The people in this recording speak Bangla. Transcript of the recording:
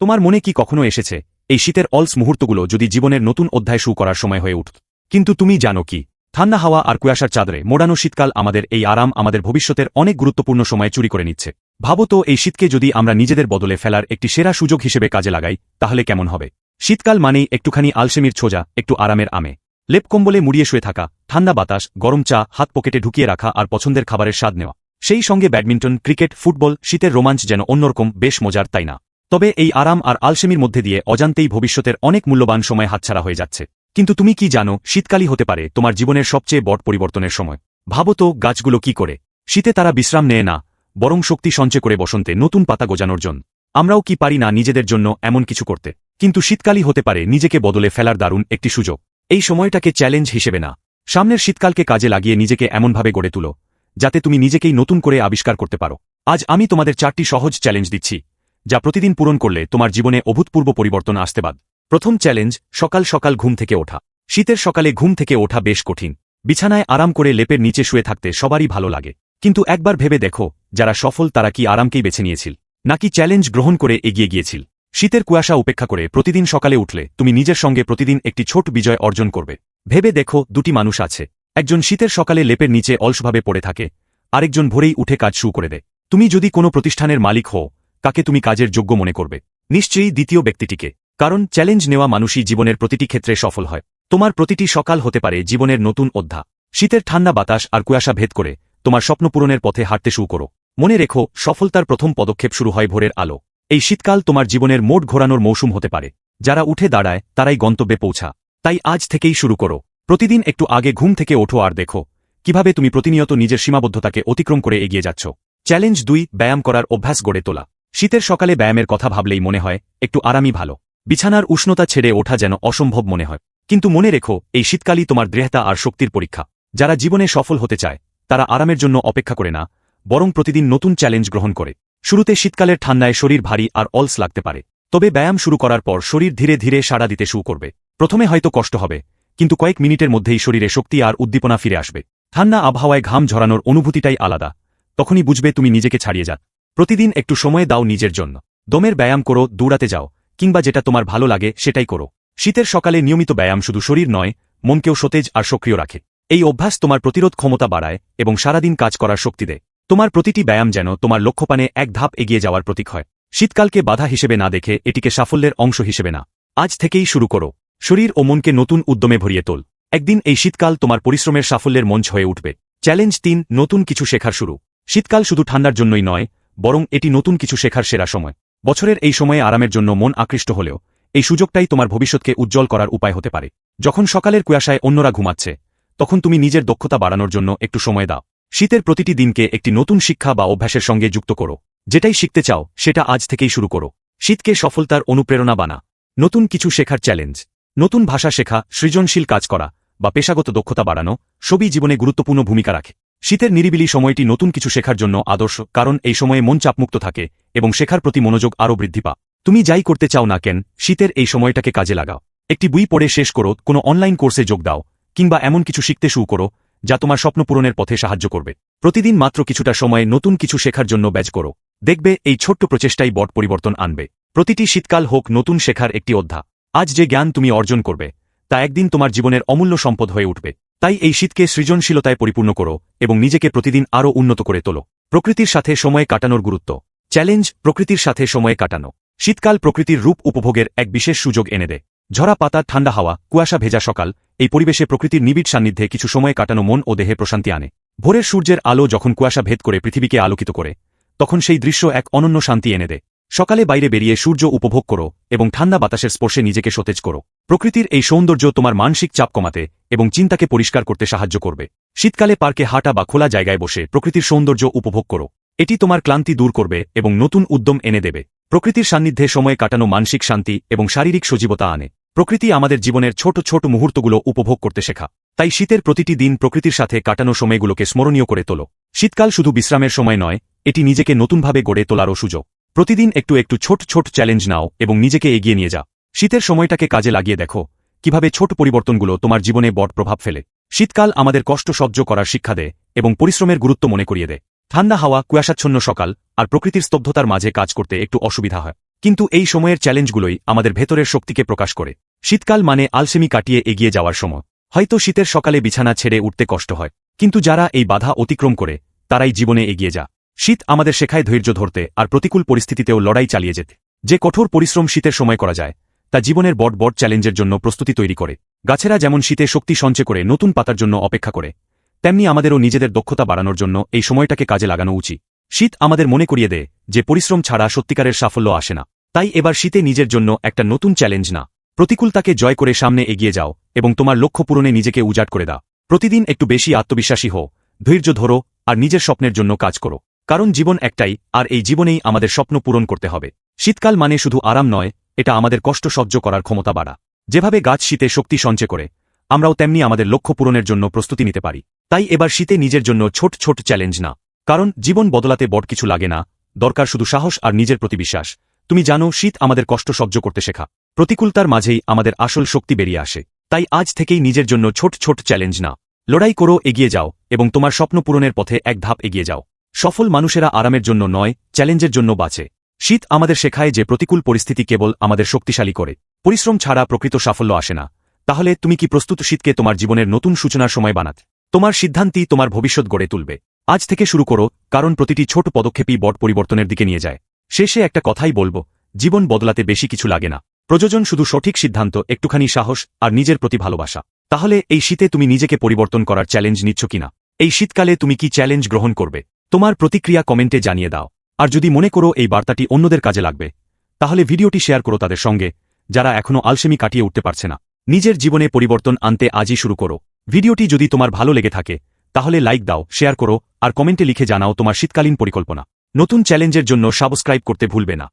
তোমার মনে কি কখনো এসেছে? এই শীতের অলস মুহূর্তগুলো যদি জীবনের নতুন অধ্যায় শুরু করার সময় হয়ে উঠত। কিন্তু তুমি জানো কি? ঠান্ডা হাওয়া আর কুয়াশার চাদরে মোড়ানো শীতকাল আমাদের এই আরাম আমাদের ভবিষ্যতের অনেক গুরুত্বপূর্ণ সময় চুরি করে নিচ্ছে। ভাবো তো, এই শীতকে যদি আমরা নিজেদের বদলে ফেলার একটি সেরা সুযোগ হিসেবে কাজে লাগাই, তাহলে কেমন হবে? শীতকাল মানেই একটুখানি আলসেমির ছোজা একটু আরামের আমে। লেপ কম্বলে মুড়িয়ে শুয়ে থাকা, ঠান্ডা বাতাস, গরম চা, হাত পকেটে ঢুকিয়ে রাখা আর পছন্দের খাবারের স্বাদ নেওয়া। সেই সঙ্গে ব্যাডমিন্টন, ক্রিকেট, ফুটবল, শীতের রোমাঞ্চ যেন অন্যরকম, বেশ মজার, তাই না? তবে এই আরাম আর আলসেমির মধ্যে দিয়ে অজান্তেই ভবিষ্যতের অনেক মূল্যবান সময় হাতছাড়া হয়ে যাচ্ছে। কিন্তু তুমি কি জানো, শীতকালই হতে পারে তোমার জীবনের সবচেয়ে বড় পরিবর্তনের সময়। ভাবো তো গাছগুলো কি করে। শীতে তারা বিশ্রাম নেয় না, বরং শক্তি সঞ্চয় করে বসন্তে নতুন পাতা গোজানোর জন্য। আমরাও কি পারি না নিজেদের জন্য এমন কিছু করতে। কিন্তু শীতকালই হতে পারে নিজেকে বদলে ফেলার দারুণ একটি সুযোগ। এই সময়টাকে চ্যালেঞ্জ হিসেবে না। সামনের শীতকালকে কাজে লাগিয়ে নিজেকে এমনভাবে গড়ে তুলো, যাতে তুমি নিজেকেই নতুন করে আবিষ্কার করতে পারো। আজ আমি তোমাদের চারটি সহজ চ্যালেঞ্জ দিচ্ছি। যা প্রতিদিন পূরণ করলে তোমার জীবনে অভূতপূর্ব পরিবর্তন আসতে বাদ প্রথম চ্যালেঞ্জ, সকাল সকাল ঘুম থেকে ওঠা। শীতের সকালে ঘুম থেকে ওঠা বেশ কঠিন। বিছানায় আরাম করে লেপের নিচে শুয়ে থাকতে সবারই ভালো লাগে। কিন্তু একবার ভেবে দেখো, যারা সফল তারা কি আরামকেই বেছে নিয়েছিল, নাকি চ্যালেঞ্জ গ্রহণ করে এগিয়ে গিয়েছিল। শীতের কুয়াশা উপেক্ষা করে প্রতিদিন সকালে উঠলে তুমি নিজের সঙ্গে প্রতিদিন একটি ছোট বিজয় অর্জন করবে। ভেবে দেখো, দুটি মানুষ আছে। একজন শীতের সকালে লেপের নিচে অলসভাবে পড়ে থাকে, আরেকজন ভোরেই উঠে কাজ শুরু করে দেয়। তুমি যদি কোনো প্রতিষ্ঠানের মালিক হও কাকে তুমি কাজের যোগ্য মনে করবে? নিশ্চয়ই দ্বিতীয় ব্যক্তিটিকে। কারণ চ্যালেঞ্জ নেওয়া মানুষই জীবনের প্রতিটি ক্ষেত্রে সফল হয়। তোমার প্রতিটি সকাল হতে পারে জীবনের নতুন অধ্যা শীতের ঠান্ডা বাতাস আর কুয়াশা ভেদ করে তোমার স্বপ্ন পূরণের পথে হাঁটতে শুরু করো। মনে রেখো, সফলতার প্রথম পদক্ষেপ শুরু হয় ভোরের আলো। এই শীতকাল তোমার জীবনের মোট ঘোরানোর মৌসুম হতে পারে। যারা উঠে দাঁড়ায়, তারাই গন্তব্যে পৌঁছা। তাই আজ থেকেই শুরু করো। প্রতিদিন একটু আগে ঘুম থেকে ওঠো আর দেখো। কীভাবে তুমি প্রতিনিয়ত নিজের সীমাবদ্ধতাকে অতিক্রম করে এগিয়ে যাচ্ছ। চ্যালেঞ্জ দুই, ব্যায়াম করার অভ্যাস গড়ে তোলা। শীতের সকালে ব্যায়ামের কথা ভাবলেই মনে হয়, একটু আরামই ভালো। বিছানার উষ্ণতা ছেড়ে ওঠা যেন অসম্ভব মনে হয়। কিন্তু মনে রেখো, এই শীতকালই তোমার দৃঢ়তা আর শক্তির পরীক্ষা। যারা জীবনে সফল হতে চায়, তারা আরামের জন্য অপেক্ষা করে না, বরং প্রতিদিন নতুন চ্যালেঞ্জ গ্রহণ করে। শুরুতে শীতকালের ঠান্ডায় শরীর ভারী আর অলস লাগতে পারে। তবে ব্যায়াম শুরু করার পর শরীর ধীরে ধীরে সাড়া দিতে শুরু করবে। প্রথমে হয়তো কষ্ট হবে, কিন্তু কয়েক মিনিটের মধ্যেই শরীরে শক্তি আর উদ্দীপনা ফিরে আসবে। ঠান্ডা আবহাওয়ায় ঘাম ঝরানোর অনুভূতিটাই আলাদা। তখনই বুঝবে তুমি নিজেকে ছাড়িয়ে যাক প্রতিদিন একটু সময় দাও নিজের জন্য। দমের ব্যায়াম করো, দৌড়াতে যাও, কিংবা যেটা তোমার ভালো লাগে সেটাই করো। শীতের সকালে নিয়মিত ব্যায়াম শুধু শরীর নয়, মনকেও সতেজ আর সক্রিয় রাখে। এই অভ্যাস তোমার প্রতিরোধ ক্ষমতা বাড়ায় এবং সারাদিন কাজ করার শক্তি দেয়। তোমার প্রতিটি ব্যায়াম যেন তোমার লক্ষ্যপানে এক ধাপ এগিয়ে যাওয়ার প্রতীক হয়। শীতকালকে বাধা হিসেবে না দেখে এটিকে সাফল্যের অংশ হিসেবে না। আজ থেকেই শুরু করো। শরীর ও মনকে নতুন উদ্যমে ভরিয়ে তোল। একদিন এই শীতকাল তোমার পরিশ্রমের সাফল্যের মঞ্চ হয়ে উঠবে। চ্যালেঞ্জ তিন, নতুন কিছু শেখার শুরু। শীতকাল শুধু ঠান্ডার জন্যই নয় বরং এটি নতুন কিছু শেখার সেরা সময়। বছরের এই সময়ে আরামের জন্য মন আকৃষ্ট হলেও, এই সুযোগটাই তোমার ভবিষ্যৎকে উজ্জ্বল করার উপায় হতে পারে। যখন সকালের কুয়াশায় অন্যরা ঘুমাচ্ছে, তখন তুমি নিজের দক্ষতা বাড়ানোর জন্য একটু সময় দাও। শীতের প্রতিটি দিনকে একটি নতুন শিক্ষা বা অভ্যাসের সঙ্গে যুক্ত করো। যেটাই শিখতে চাও, সেটা আজ থেকেই শুরু করো। শীতকে সফলতার অনুপ্রেরণা বানা। নতুন কিছু শেখার চ্যালেঞ্জ। নতুন ভাষা শেখা, সৃজনশীল কাজ করা বা পেশাগত দক্ষতা বাড়ানো, সবই জীবনে গুরুত্বপূর্ণ ভূমিকা রাখে। শীতের নিরিবিলি সময়টি নতুন কিছু শেখার জন্য আদর্শ, কারণ এই সময়ে মন চাপমুক্ত থাকে এবং শেখার প্রতি মনোযোগ আরও বৃদ্ধি পা তুমি যাই করতে চাও না কেন, শীতের এই সময়টাকে কাজে লাগাও। একটি বই পড়ে শেষ করো, কোনো অনলাইন কোর্সে যোগ দাও, কিংবা এমন কিছু শিখতে শুরু করো, যা তোমার স্বপ্ন পূরণের পথে সাহায্য করবে। প্রতিদিন মাত্র কিছুটা সময়ে নতুন কিছু শেখার জন্য ব্যাচ করো। দেখবে এই ছোট্ট প্রচেষ্টাই বট পরিবর্তন আনবে। প্রতিটি শীতকাল হোক নতুন শেখার একটি অধ্যা আজ যে জ্ঞান তুমি অর্জন করবে, তা একদিন তোমার জীবনের অমূল্য সম্পদ হয়ে উঠবে। তাই এই শীতকে সৃজনশীলতায় পরিপূর্ণ করো এবং নিজেকে প্রতিদিন আরও উন্নত করে তোলো। প্রকৃতির সাথে সময় কাটানোর গুরুত্ব। চ্যালেঞ্জ, প্রকৃতির সাথে সময় কাটানো। শীতকাল প্রকৃতির রূপ উপভোগের এক বিশেষ সুযোগ এনে দেয়। ঝরা পাতা, ঠান্ডা হাওয়া, কুয়াশা ভেজা সকাল, এই পরিবেশে প্রকৃতির নিবিড় সান্নিধ্যে কিছু সময় কাটানো মন ও দেহে প্রশান্তি আনে। ভোরের সূর্যের আলো যখন কুয়াশা ভেদ করে পৃথিবীকে আলোকিত করে, তখন সেই দৃশ্য এক অনন্য শান্তি এনে দেয়। সকালে বাইরে বেরিয়ে সূর্য উপভোগ করো এবং ঠান্ডা বাতাসের স্পর্শে নিজেকে সতেজ করো। প্রকৃতির এই সৌন্দর্য তোমার মানসিক চাপ কমাতে এবং চিন্তাকে পরিষ্কার করতে সাহায্য করবে। শীতকালে পার্কে হাঁটা বা খোলা জায়গায় বসে প্রকৃতির সৌন্দর্য উপভোগ করো। এটি তোমার ক্লান্তি দূর করবে এবং নতুন উদ্যম এনে দেবে। প্রকৃতির সান্নিধ্যে সময় কাটানো মানসিক শান্তি এবং শারীরিক সজীবতা আনে। প্রকৃতি আমাদের জীবনের ছোট ছোট মুহূর্তগুলো উপভোগ করতে শেখা। তাই শীতের প্রতিটি দিন প্রকৃতির সাথে কাটানো সময়গুলোকে স্মরণীয় করে তোলো। শীতকাল শুধু বিশ্রামের সময় নয়, এটি নিজেকে নতুনভাবে গড়ে তোলারও সুযোগ। প্রতিদিন একটু একটু ছোট ছোট চ্যালেঞ্জ নাও এবং নিজেকে এগিয়ে নিয়ে যাও। শীতের সময়টাকে কাজে লাগিয়ে দেখো, কীভাবে ছোট পরিবর্তনগুলো তোমার জীবনে বট প্রভাব ফেলে। শীতকাল আমাদের কষ্ট সহ্য করার শিক্ষা দেয় এবং পরিশ্রমের গুরুত্ব মনে করিয়ে দেয়। ঠান্ডা হাওয়া, কুয়াশাচ্ছন্ন সকাল আর প্রকৃতির স্তব্ধতার মাঝে কাজ করতে একটু অসুবিধা হয়। কিন্তু এই সময়ের চ্যালেঞ্জগুলোই আমাদের ভেতরের শক্তিকে প্রকাশ করে। শীতকাল মানে আলসেমি কাটিয়ে এগিয়ে যাওয়ার সময়। হয়তো শীতের সকালে বিছানা ছেড়ে উঠতে কষ্ট হয়, কিন্তু যারা এই বাধা অতিক্রম করে, তারাই জীবনে এগিয়ে যা শীত আমাদের শেখায় ধৈর্য ধরতে আর প্রতিকূল পরিস্থিতিতেও লড়াই চালিয়ে যেতে। যে কঠোর পরিশ্রম শীতের সময় করা যায় তা জীবনের বড় বড় চ্যালেঞ্জের জন্য প্রস্তুতি তৈরি করে। গাছেরা যেমন শীতে শক্তি সঞ্চয় করে নতুন পাতার জন্য অপেক্ষা করে, তেমনি আমাদেরও নিজেদের দক্ষতা বাড়ানোর জন্য এই সময়টাকে কাজে লাগানো উচিত। শীত আমাদের মনে করিয়ে দেয় যে পরিশ্রম ছাড়া সত্যিকারের সাফল্য আসে না। তাই এবার শীতে নিজের জন্য একটা নতুন চ্যালেঞ্জ না। প্রতিকূলতাকে জয় করে সামনে এগিয়ে যাও এবং তোমার লক্ষ্য পূরণে নিজেকে উজাট করে দাও। প্রতিদিন একটু বেশি আত্মবিশ্বাসী হও, ধৈর্য ধরো আর নিজের স্বপ্নের জন্য কাজ করো। কারণ জীবন একটাই আর এই জীবনেই আমাদের স্বপ্ন পূরণ করতে হবে। শীতকাল মানে শুধু আরাম নয় এটা আমাদের কষ্ট সহ্য করার ক্ষমতা বাড়া। যেভাবে গাছ শীতে শক্তি সঞ্চয় করে, আমরাও তেমনি আমাদের লক্ষ্য পূরণের জন্য প্রস্তুতি নিতে পারি। তাই এবার শীতে নিজের জন্য ছোট ছোট চ্যালেঞ্জ না। কারণ জীবন বদলাতে বট কিছু লাগে না, দরকার শুধু সাহস আর নিজের প্রতি বিশ্বাস। তুমি জানো, শীত আমাদের কষ্ট সহ্য করতে শেখা। প্রতিকূলতার মাঝেই আমাদের আসল শক্তি বেরিয়ে আসে। তাই আজ থেকেই নিজের জন্য ছোট ছোট চ্যালেঞ্জ না। লড়াই করো, এগিয়ে যাও, এবং তোমার স্বপ্ন পূরণের পথে এক ধাপ এগিয়ে যাও। সফল মানুষেরা আরামের জন্য নয়, চ্যালেঞ্জের জন্য বাঁচে। শীত আমাদের শেখায় যে প্রতিকূল পরিস্থিতি কেবল আমাদের শক্তিশালী করে। পরিশ্রম ছাড়া প্রকৃত সাফল্য আসে না। তাহলে তুমি কি প্রস্তুত শীতকে তোমার জীবনের নতুন সূচনার সময় বানাতে? তোমার সিদ্ধান্তই তোমার ভবিষ্যৎ গড়ে তুলবে। আজ থেকে শুরু করো, কারণ প্রতিটি ছোট পদক্ষেপই বট পরিবর্তনের দিকে নিয়ে যায়। শেষে একটা কথাই বলব, জীবন বদলাতে বেশি কিছু লাগে না। প্রযোজন শুধু সঠিক সিদ্ধান্ত, একটুখানি সাহস আর নিজের প্রতি ভালোবাসা। তাহলে এই শীতে তুমি নিজেকে পরিবর্তন করার চ্যালেঞ্জ নিচ্ছ কিনা? এই শীতকালে তুমি কি চ্যালেঞ্জ গ্রহণ করবে? তোমার প্রতিক্রিয়া কমেন্টে জানিয়ে দাও। আর যদি মনে করো এই বার্তাটি অন্যদের কাজে লাগবে, তাহলে ভিডিওটি শেয়ার করো তাদের সঙ্গে, যারা এখনও আলসেমি কাটিয়ে উঠতে পারছে না। নিজের জীবনে পরিবর্তন আনতে আজই শুরু করো। ভিডিওটি যদি তোমার ভালো লেগে থাকে, তাহলে লাইক দাও, শেয়ার করো, আর কমেন্টে লিখে জানাও তোমার শীতকালীন পরিকল্পনা। নতুন চ্যালেঞ্জের জন্য সাবস্ক্রাইব করতে ভুলবে না।